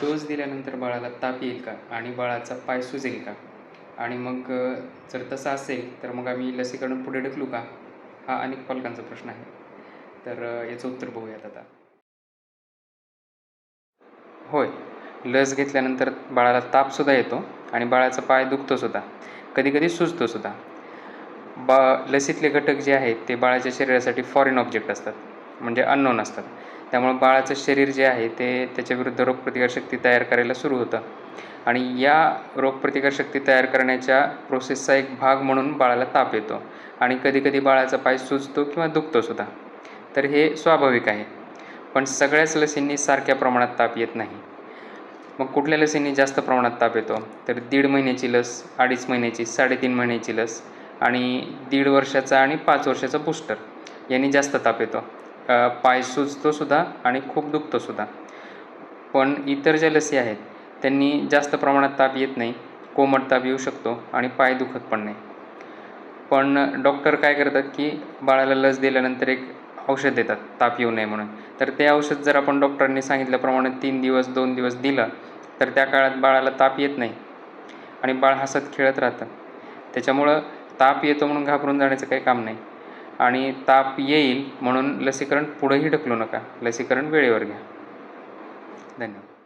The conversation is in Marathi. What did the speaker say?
डोस दिल्यानंतर बाळाला ताप येईल का? आणि बाळाचा पाय सुजेल का? आणि मग जर तसं असेल तर मग आम्ही लसीकरण पुढे ढकलू का? हा अनेक पालकांचा प्रश्न आहे. तर याचं उत्तर बघूयात आता. होय. लस घेतल्यानंतर बाळाला तापसुद्धा येतो आणि बाळाचा पाय दुखतोसुद्धा कधीकधी सुजतोसुद्धा बा लसीतले घटक जे आहेत ते बाळाच्या शरीरासाठी फॉरेन ऑब्जेक्ट असतात. म्हणजे अननोन असतात. त्यामुळे बाळाचं शरीर जे आहे ते त्याच्याविरुद्ध रोगप्रतिकारशक्ती तयार करायला सुरू होतं. आणि या रोगप्रतिकारशक्ती तयार करण्याच्या प्रोसेसचा एक भाग म्हणून बाळाला ताप येतो. आणि कधीकधी बाळाचा पाय सुजतो किंवा दुखतो सुद्धा. तर हे स्वाभाविक आहे. पण सगळ्याच लसींनी सारख्या प्रमाणात ताप येत नाही. मग कुठल्या लसींनी जास्त प्रमाणात ताप येतो? तर दीड महिन्याची लस अडीच महिन्याची साडेतीन महिन्याची लस आणि दीड वर्षाचा आणि पाच वर्षाचा बूस्टर यांनी जास्त ताप येतो. पाय सुचतोसुद्धा आणि खूप दुखतोसुद्धा पण इतर ज्या लसी आहेत त्यांनी जास्त प्रमाणात ताप येत नाही कोमट ताप येऊ शकतो आणि पाय दुखत पण नाही. पण डॉक्टर काय करतात की बाळाला लस दिल्यानंतर एक औषध देतात ताप येऊ नये म्हणून. तर ते औषध जर आपण डॉक्टरांनी सांगितल्याप्रमाणे तीन दिवस दोन दिवस दिलं तर त्या काळात बाळाला ताप येत नाही. आणि बाळ हसत खेळत राहतं. त्याच्यामुळं ताप येतो म्हणून घाबरून जाण्याचं काही काम नाही. आणि ताप येईल म्हणून लसीकरण पुढंही ढकलू नका. लसीकरण वेळेवर घ्या. धन्यवाद.